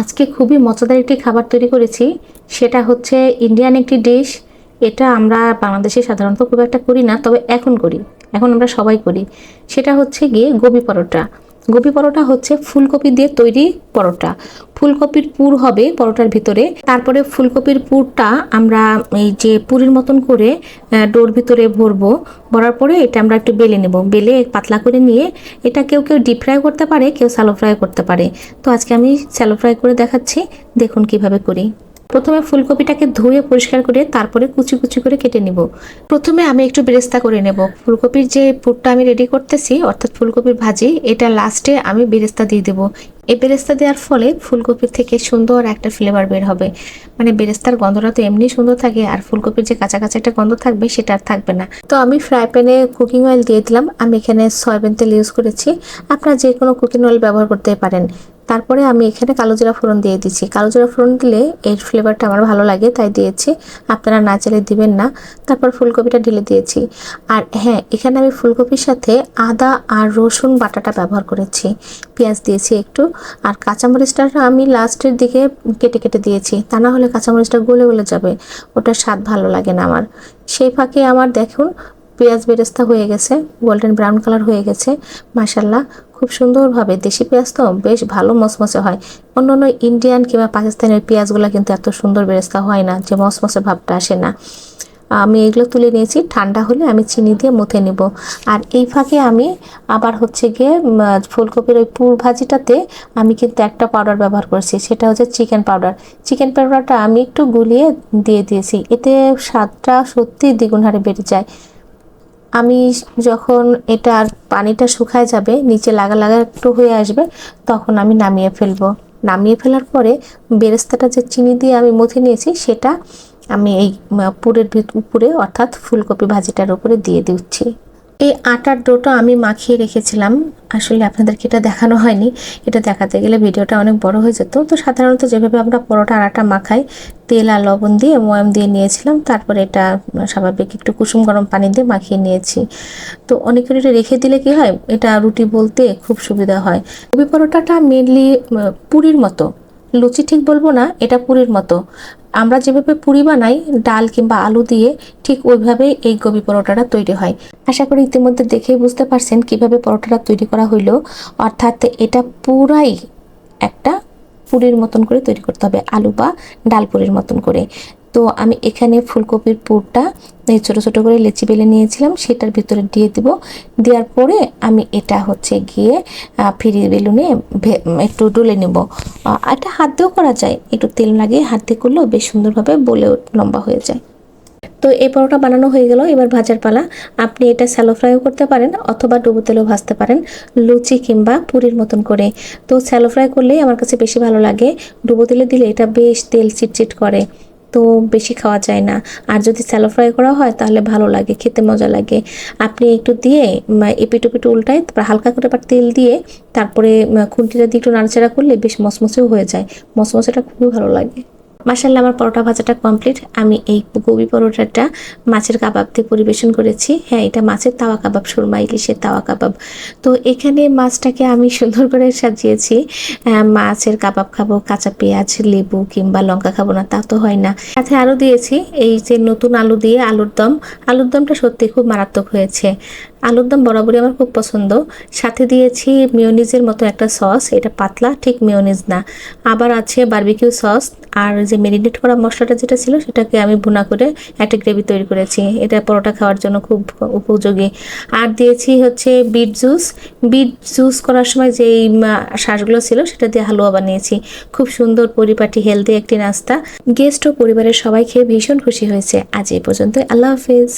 আজকে খুবই মজাদার একটি খাবার তৈরি করেছি। সেটা হচ্ছে ইন্ডিয়ান একটি ডিশ এটা আমরা বাংলাদেশে সাধারণত খুব একটা করি না, তবে এখন করি। এখন আমরা সবাই করি। সেটা হচ্ছে গিয়ে গোবি পরোটা। গোবি পরোটা হচ্ছে ফুলকপি দিয়ে তৈরি পরোটা। ফুলকপির পুর হবে পরোটার ভিতরে। তারপরে ফুলকপির পুরটা আমরা এই যে পুরির মতন করে ডোর ভিতরে ভরবো। ভরার পরে এটা আমরা একটু বেলে নেব। বেলে পাতলা করে নিয়ে এটা কেউ কেউ ডিপ ফ্রাই করতে পারে, কেউ স্যালো ফ্রাই করতে পারে। তো আজকে আমি স্যালো ফ্রাই করে দেখাচ্ছি। দেখুন কীভাবে করি। প্রথমে ফুলকপিটাকে ধুয়ে পরিষ্কার করে তারপরে কুচি কুচি করে কেটে নিব। প্রথমে আমি একটু বেরেস্তা করে নেব। ফুলকপির যে পুরটা আমি রেডি করতেছি, অর্থাৎ ফুলকপির ভাজি, এটা লাস্টে আমি বেরেস্তা দিয়ে দেবো। এই বেরেস্তা দেওয়ার ফলে ফুলকপির থেকে সুন্দর একটা ফ্লেভার বের হবে। মানে বেরেস্তার গন্ধটা তো এমনি সুন্দর থাকে, আর ফুলকপির যে কাঁচা কাঁচা একটা গন্ধ থাকবে সেটা আর থাকবে না। তো আমি ফ্রাই প্যানে কুকিং অয়েল দিয়ে দিলাম। আমি এখানে সয়াবিন তেল ইউজ করেছি। আপনারা যে কোনো কুকিং অয়েল ব্যবহার করতে পারেন। তারপরে আমি এখানে কালো জিরা ফোড়ন দিয়ে দিচ্ছি। কালো জিরা ফোড়ন দিলে এর ফ্লেভারটা আমার ভালো লাগে, তাই দিয়েছি। আপনারা না চাইলে দিবেন না। তারপর ফুলকপিটা ঢেলে দিয়েছি। আর হ্যাঁ এখানে আমি ফুলকপির সাথে আদা আর রসুন বাটাটা ব্যবহার করেছি। পেঁয়াজ দিয়েছি একটু। আর কাঁচামরিচটা আমি লাস্টের দিকে কেটে কেটে দিয়েছি। তা না হলে কাঁচামরিচটা গলে গলে যাবে। ওটার স্বাদ ভালো লাগে না আমার। সেই ফাঁকে আমার দেখুন, পেঁয়াজ বেরেস্তা হয়ে গেছে, গোল্ডেন ব্রাউন কালার হয়ে গেছে। মাসাল্লাহ খুব সুন্দরভাবে। দেশি পেঁয়াজ তো বেশ ভালো মচমচে হয়। অন্য অন্য ইন্ডিয়ান কিংবা পাকিস্তানের পেঁয়াজগুলো কিন্তু এত সুন্দর বেরেস্তা হয় না যে মচমচে ভাবটা আসে না। আমি এগুলো তুলে নিয়েছি। ঠান্ডা হলে আমি চিনি দিয়ে মুথে নিব। আর এই ফাঁকে আমি আবার হচ্ছে গিয়ে ফুলকপির ওই পুর ভাজিটাতে আমি কিন্তু একটা পাউডার ব্যবহার করছি। সেটা হচ্ছে চিকেন পাউডার চিকেন পাউডারটা আমি একটু গুলিয়ে দিয়ে দিয়েছি। এতে স্বাদটা সত্যি দ্বিগুণ হারে বেড়ে যায়। আমি যখন এটার পানিটা শুকায় যাবে, নিচে লাগা লাগা একটু হয়ে আসবে, তখন আমি নামিয়ে ফেলব। নামিয়ে ফেলার পরে বেরেস্তাটা যে চিনি দিয়ে আমি মুথে নিয়েছি, সেটা আমি এই পুরের উপরে, অর্থাৎ ফুলকপি ভাজিটার উপরে দিয়ে দিচ্ছি। এই আটার ডোটা আমি মাখিয়ে রেখেছিলাম। আসলে আপনাদেরকে এটা দেখানো হয়নি। এটা দেখাতে গেলে ভিডিওটা অনেক বড় হয়ে যেত। তো সাধারণত যেভাবে আমরা পরোটা আটা মাখাই, তেল আর লবণ দিয়ে, ময়াম দিয়ে নিয়েছিলাম। তারপরে এটা স্বাভাবিক একটু কুসুম গরম পানি দিয়ে মাখিয়ে নিয়েছি। তো অনেকের এটা রেখে দিলে কি হয়, এটা রুটি বলতে খুব সুবিধা হয়। কবি পরোটাটা মেনলি পুরীর মতো। লুচি ঠিক বলব না, এটা পুরীর মতো। আমরা যেভাবে পুরি বানাই, ডাল কিংবা আলু দিয়ে ঠিক ওইভাবেই এই গোবি পরোটাটা তৈরি হয়। আশা করি ইতিমধ্যে দেখেই বুঝতে পারছেন কীভাবে পরোটাটা তৈরি করা হইল। অর্থাৎ এটা পুরাই একটা পুরীর মতন করে তৈরি করতে হবে, আলু বা ডাল পুরির মতন করে। তো আমি এখানে ফুলকপির পুরটা এই ছোটো ছোটো করে লেচি বেলে নিয়েছিলাম, সেটার ভিতরে দিয়ে দিব। দেওয়ার পরে আমি এটা হচ্ছে গিয়ে ফিরি বেলুনে একটু ডলে নেব। এটা হাত দিয়েও করা যায়, একটু তেল লাগিয়ে হাত দিয়ে করলেও বেশ সুন্দরভাবে বলে লম্বা হয়ে যায়। তো এই পরোটা বানানো হয়ে গেল, এবার ভাজার পালা। আপনি এটা স্যালো ফ্রাইও করতে পারেন অথবা ডুবো তেলেও ভাজতে পারেন, লুচি কিংবা পুরির মতন করে। তো স্যালো ফ্রাই করলেই আমার কাছে বেশি ভালো লাগে। ডুবো তেলে দিলে এটা বেশ তেল চিটচিট করে। তো বেশি খাওয়া যায় না। আর যদি স্যালো ফ্রাই করা হয় তাহলে ভালো লাগে খেতে মজা লাগে। আপনি একটু দিয়ে উম, এপিট ওপিট উল্টায় তারপর হালকা করে আবার তেল দিয়ে তারপরে খুঁটিটা দিয়ে একটু নাড়াচাড়া করলে বেশ মচমচেও হয়ে যায়। মশমশাটা খুবই ভালো লাগে। মাসাল্লাহ আমার পরোটা ভাজাটা কমপ্লিট আমি এই গোবি পরোটাটা মাছের কাবাব দিয়ে পরিবেশন করেছি। হ্যাঁ এটা মাছের তাওয়া কাবাব, সুরমা ইলিশের তাওয়া কাবাব। তো এখানে মাছটাকে আমি সুন্দর করে সাজিয়েছি। মাছের কাবাব খাব, কাঁচা পেঁয়াজ, লেবু কিংবা লঙ্কা খাব না, তা তো হয় না। সাথে আলু দিয়েছি, এই যে নতুন আলু দিয়ে আলুর দম। আলুর দমটা সত্যি খুব মারাত্মক হয়েছে। আলুর দম বরাবরই আমার খুব পছন্দ। সাথে দিয়েছি মিওনিজের মতো একটা সস, এটা পাতলা, ঠিক মিওনিজ না। আবার আছে বারবিকিউ সস আর যে মেরিনেট করা মশলাটা যেটা ছিল, সেটাকে আমি ভুনা করে একটা গ্রেভি তৈরি করেছি। এটা পরোটা খাওয়ার জন্য খুব উপযোগী। আর দিয়েছি হচ্ছে বিট জুস। বিট জুস করার সময় যেই শ্বাসগুলো ছিল, সেটা দিয়ে হালুয়া বানিয়েছি। খুব সুন্দর, পরিপাটি, হেলদি একটি নাস্তা। গেস্ট ও পরিবারের সবাই খেয়ে ভীষণ খুশি হয়েছে। আজ এই পর্যন্ত আল্লাহ হাফেজ।